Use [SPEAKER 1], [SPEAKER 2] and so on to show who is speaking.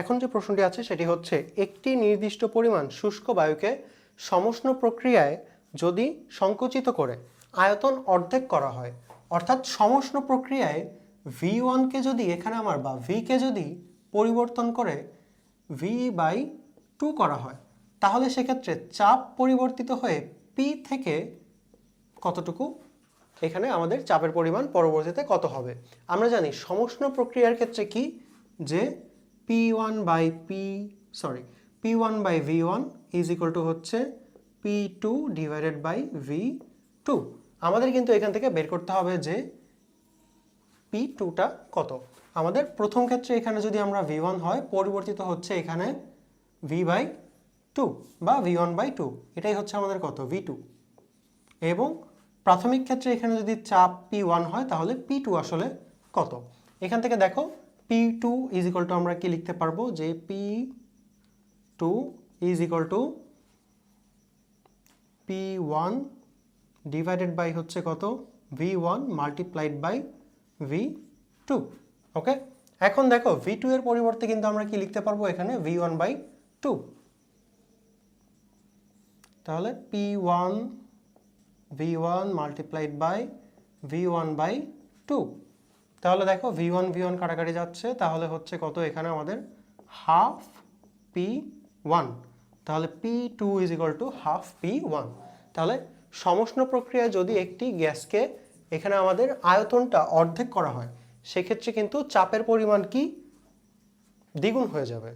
[SPEAKER 1] এখন যে প্রশ্নটি আছে সেটি হচ্ছে, একটি নির্দিষ্ট পরিমাণ শুষ্ক বায়ুকে সমষ্ণ প্রক্রিয়ায় যদি সংকুচিত করে, আয়তন অর্ধেক করা হয়, অর্থাৎ সমষ্ণ প্রক্রিয়ায় ভি ওয়ানকে যদি এখানে আমার বা ভিকে যদি পরিবর্তন করে ভি বাই টু করা হয়, তাহলে সেক্ষেত্রে চাপ পরিবর্তিত হয়ে পি থেকে কতটুকু? এখানে আমাদের চাপের পরিমাণ পরবর্তীতে কত হবে? আমরা জানি সমষ্ণ প্রক্রিয়ার ক্ষেত্রে কি? যে P one by P sorry P one by V one is equal to হচ্ছে P two divided by V two আমাদের কিন্তু এখান থেকে বের করতে হবে যে পি টুটা কত? আমাদের প্রথম ক্ষেত্রে এখানে যদি আমরা ভি ওয়ান হয়, পরিবর্তিত হচ্ছে এখানে ভি বাই টু বা ভি ওয়ান বাই টু এটাই হচ্ছে আমাদের কত? ভি টু এবং প্রাথমিক ক্ষেত্রে এখানে যদি চাপ পি ওয়ান হয়, তাহলে পি টু আসলে কত? এখান থেকে দেখো P two is equal to আমরা কি লিখতে পারব? যে P two is equal to P one divided by হচ্ছে কত? V one multiplied by V two okay এখন দেখো ভি টু এর পরিবর্তে কিন্তু আমরা কি লিখতে পারব এখানে? ভি ওয়ান বাই টু তাহলে P one V one multiplied by V one by two তাহলে দেখো ভি ওয়ান ভি ওয়ান কাটাকাটি যাচ্ছে, তাহলে হচ্ছে কত এখানে আমাদের? হাফ পি ওয়ান তাহলে P two is equal to half P one তাহলে সমষ্ণ প্রক্রিয়ায় যদি একটি গ্যাসকে এখানে আমাদের আয়তনটা অর্ধেক করা হয়, সেক্ষেত্রে কিন্তু চাপের পরিমাণ কি? দ্বিগুণ হয়ে যাবে।